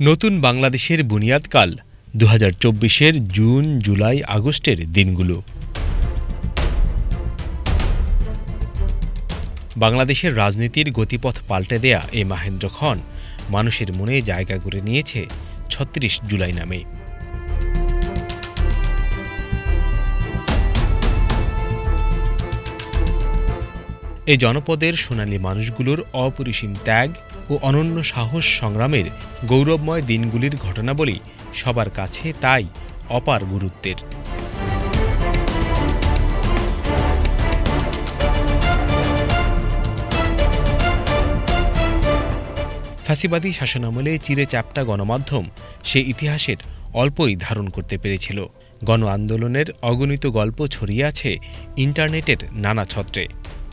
নতুন বাংলাদেশের বুনিয়াদকাল দু হাজার চব্বিশের জুন, জুলাই, আগস্টের দিনগুলো। বাংলাদেশের রাজনীতির গতিপথ পাল্টে দেয়া এ মাহেন্দ্র খন মানুষের মনে জায়গা করে নিয়েছে ছত্রিশ জুলাই নামে। এই জনপদের সোনালী মানুষগুলোর অপরিসীম ত্যাগ ও অনন্য সাহস সংগ্রামের গৌরবময় দিনগুলির ঘটনাবলী সবার কাছে তাই অপার গুরুত্বের। ফ্যাসিবাদী শাসনামলে চিরে চাপটা গণমাধ্যম সে ইতিহাসের অল্পই ধারণ করতে পেরেছিল। গণ আন্দোলনের অগণিত গল্প ছড়িয়ে আছে ইন্টারনেটের নানা ছত্রে।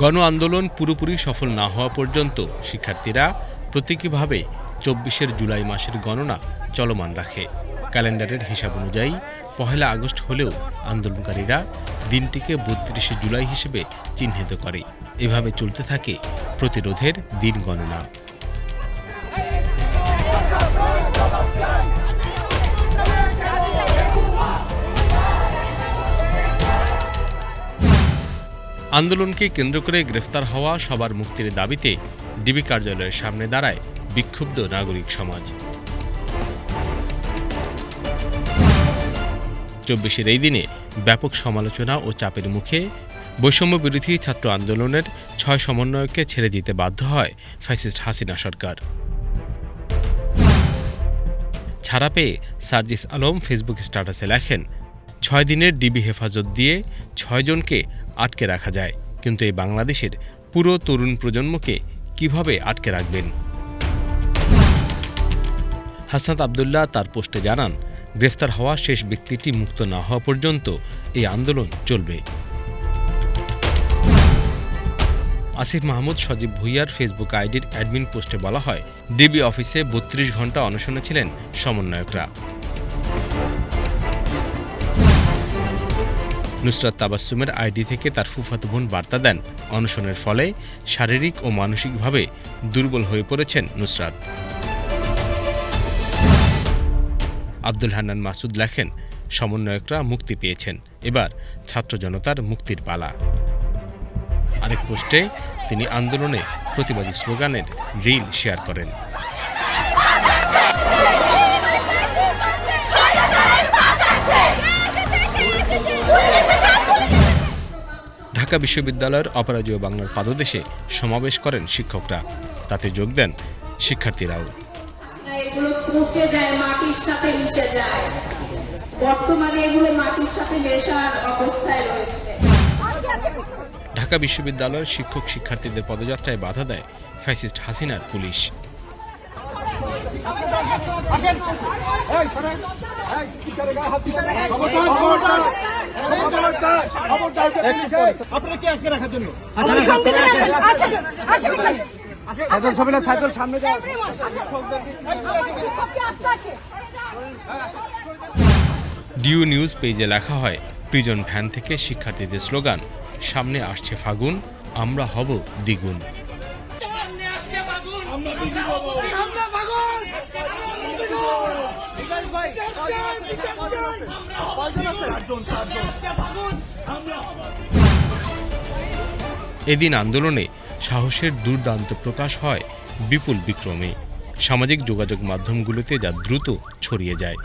গণ আন্দোলন পুরোপুরি সফল না হওয়া পর্যন্ত শিক্ষার্থীরা প্রতীকীভাবে চব্বিশের জুলাই মাসের গণনা চলমান রাখে। ক্যালেন্ডারের হিসাব অনুযায়ী পহেলা আগস্ট হলেও আন্দোলনকারীরা দিনটিকে বত্রিশে জুলাই হিসেবে চিহ্নিত করে। এভাবে চলতে থাকে প্রতিরোধের দিন গণনা। আন্দোলনকে কেন্দ্র করে গ্রেফতার হওয়া সবার মুক্তির দাবিতে ডিবি কার্যালয়ের সামনে দাঁড়ায় বিক্ষুব্ধ নাগরিক সমাজ। চব্বিশের এই দিনে ব্যাপক সমালোচনা ও চাপের মুখে বৈষম্য বিরোধী ছাত্র আন্দোলনের ছয় সমন্বয়ককে ছেড়ে দিতে বাধ্য হয় ফ্যাসিস্ট হাসিনা সরকার। ছাড়া পেয়ে সার্জিস আলম ফেসবুক স্ট্যাটাসে লেখেন, ছয় দিনের ডিবি হেফাজত দিয়ে ছয়জনকে আটকে রাখা যায়। কিন্তু এই বাংলাদেশের পুরো তরুণ প্রজন্মকে কীভাবে আটকে রাখবেন? হাসনাত আবদুল্লাহ তার পোস্টে জানান, গ্রেফতার হওয়া শেষ ব্যক্তিটি মুক্ত না হওয়া পর্যন্ত এই আন্দোলন চলবে। আসিফ মাহমুদ সজীব ভুইয়ার ফেসবুক আইডির অ্যাডমিন পোস্টে বলা হয়, ডিবি অফিসে বত্রিশ ঘণ্টা অনশনে ছিলেন সমন্বয়করা। নুসরাত তাবাসুমের আইডি থেকে তার ফুফাতো বোন বার্তা দেন। অনশনের ফলে শারীরিক ও মানসিকভাবে দুর্বল হয়ে পড়েছেন নুসরাত। আব্দুল হান্নান মাসুদ লেখেন, সমন্বয়করা মুক্তি পেয়েছেন। এবার ছাত্র জনতার মুক্তির পালা। আরেক পোস্টে তিনি আন্দোলনে প্রতিবাদী স্লোগানের রিল শেয়ার করেন। ঢাকা বিশ্ববিদ্যালয়ের অপরাজয় বাংলার পাদদেশে সমাবেশ করেন শিক্ষকরা। তাতে যোগ দেন শিক্ষার্থীরাও। এগুলো পচে যায় মাটির সাথে মিশে যায়। বর্তমানে এগুলো মাটির সাথে মেশার অবস্থায় রয়েছে। ঢাকা বিশ্ববিদ্যালয়ের শিক্ষক শিক্ষার্থীদের পদযাত্রায় বাধা দেয় ফ্যাসিস্ট হাসিনার পুলিশ। আপনারা কি আটকে রাখার জন্য? সাইকেল ছবি সাইকেল সামনে যাও। ডিউ নিউজ পেজে লেখা হয় প্রিজন ভ্যান থেকে শিক্ষার্থীদের স্লোগান সামনে আসছে ফাগুন আমরা হব দ্বিগুণ। সামনে ভাগুন এদিন আন্দোলনে সাহসের দুর্দান্ত প্রকাশ হয় বিপুল বিক্রমে। সামাজিক যোগাযোগ মাধ্যমগুলোতে যা দ্রুত ছড়িয়ে যায়,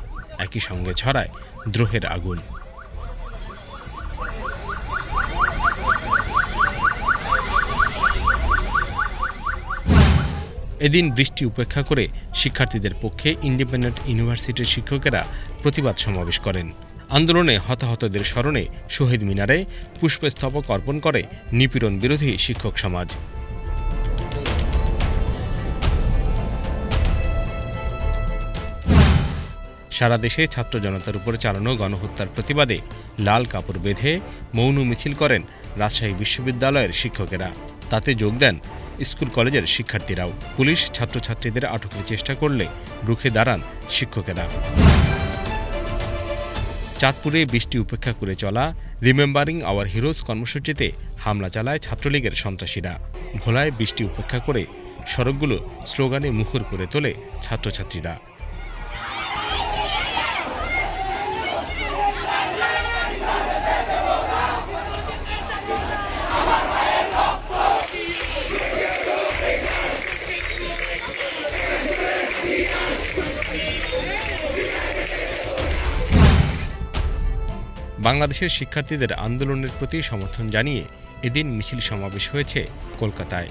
একই সঙ্গে ছড়ায় দ্রোহের আগুন। এদিন বৃষ্টি উপেক্ষা করে শিক্ষার্থীদের পক্ষে ইন্ডিপেন্ডেন্ট ইউনিভার্সিটির শিক্ষকেরা প্রতিবাদ সমাবেশ করেন। আন্দোলনে হতাহতদের স্মরণে শহীদ মিনারে পুষ্পস্তবক অর্পণ করে নিপীড়ন বিরোধী শিক্ষক সমাজ। সারা দেশে ছাত্র জনতার উপর চালানো গণহত্যার প্রতিবাদে লাল কাপড় বেঁধে মৌন মিছিল করেন রাজশাহী বিশ্ববিদ্যালয়ের শিক্ষকেরা। তাতে যোগ দেন স্কুল কলেজের শিক্ষার্থীরাও। পুলিশ ছাত্রছাত্রীদের আটকের চেষ্টা করলে রুখে দাঁড়ান শিক্ষকেরা। চাঁদপুরে বৃষ্টি উপেক্ষা করে চলা রিমেম্বারিং আওয়ার হিরোজ কর্মসূচিতে হামলা চালায় ছাত্রলীগের সন্ত্রাসীরা। ভোলায় বৃষ্টি উপেক্ষা করে সড়কগুলো স্লোগানে মুখর করে তোলে ছাত্রছাত্রীরা। বাংলাদেশের শিক্ষার্থীদের আন্দোলনের প্রতি সমর্থন জানিয়ে এদিন মিছিল সমাবেশ হয়েছে কলকাতায়।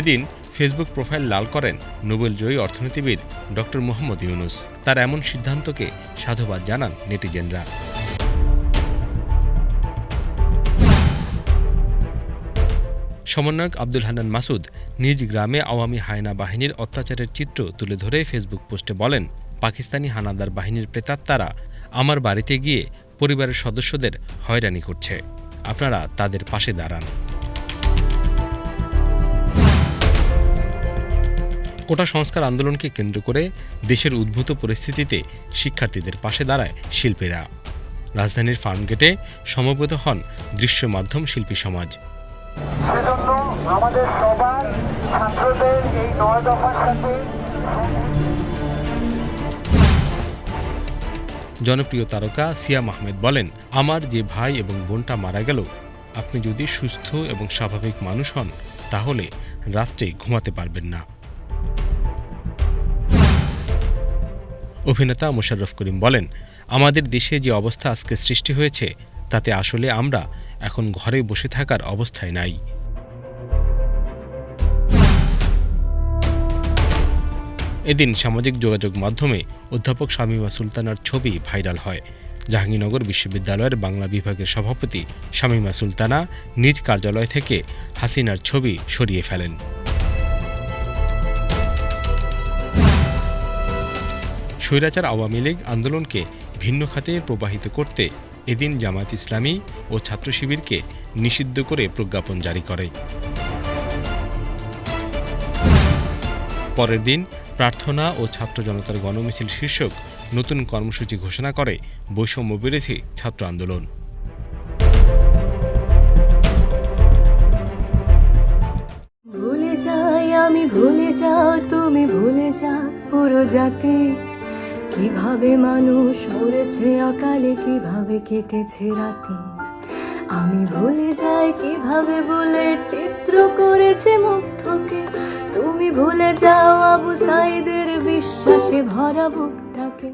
এদিন ফেসবুক প্রোফাইল লাল করেন নোবেলজয়ী অর্থনীতিবিদ ডক্টর মোহাম্মদ ইউনুস। তার এমন সিদ্ধান্তকে সাধুবাদ জানান নেটিজেনরা। সমন্বয়ক আব্দুল হান্নান মাসুদ নিজ গ্রামে আওয়ামী হায়না বাহিনীর অত্যাচারের চিত্র তুলে ধরে ফেসবুক পোস্টে বলেন, পাকিস্তানি হানাদার বাহিনীর প্রেতাত্মারা আমার বাড়িতে গিয়ে পরিবারের সদস্যদের হয়রানি করছে। আপনারা তাদের পাশে দাঁড়ান। কোটা সংস্কার আন্দোলনকে কেন্দ্র করে দেশের উদ্ভূত পরিস্থিতিতে শিক্ষার্থীদের পাশে দাঁড়ায় শিল্পীরা। রাজধানীর ফার্মগেটে সমবেত হন দৃশ্য মাধ্যম শিল্পী সমাজ। আমাদের সবার ছাত্রদের এই নয় দফার সাথে জনপ্রিয় তারকা সিয়া আহমেদ বলেন, আমার যে ভাই এবং বোনটা মারা গেল, আপনি যদি সুস্থ এবং স্বাভাবিক মানুষ হন, তাহলে রাত্রে ঘুমাতে পারবেন না। অভিনেতা মোশাররফ করিম বলেন, আমাদের দেশে যে অবস্থা আজকে সৃষ্টি হয়েছে, তাতে আসলে আমরা এখন ঘরে বসে থাকার অবস্থায় নাই। এদিন সামাজিক যোগাযোগ মাধ্যমে অধ্যাপক শামীমা সুলতানার ছবি ভাইরাল হয়। জাহাঙ্গীরনগর বিশ্ববিদ্যালয়ের বাংলা বিভাগের সভাপতি শামীমা সুলতানা নিজ কার্যালয় থেকে হাসিনার ছবি সরিয়ে ফেলেন। স্বৈরাচার আওয়ামী লীগ আন্দোলনকে ভিন্ন খাতে প্রবাহিত করতে এদিন জামায়াত ইসলামী ও ছাত্র শিবিরকে নিষিদ্ধ করে প্রজ্ঞাপন জারি করে। পরের দিন প্রার্থনা ও ছাত্র জনতার গণমিছিল শীর্ষক নতুন কর্মসূচি ঘোষণা করে বৈষম্য বিরোধী ছাত্র আন্দোলন। ভুলে যাই আমি, ভুলে যাও তুমি, ভুলে যাও পুরো জাতি। কীভাবে মানুষ মরেছে অকালে, কীভাবে কেটেছে রাতে। আমি ভুলে যাই কীভাবে বুলেট চিত্র করেছে মুগ্ধকে। তুমি ভুলে যাও আবু সাইদের বিশ্বাসে ভরা বুকটাকে।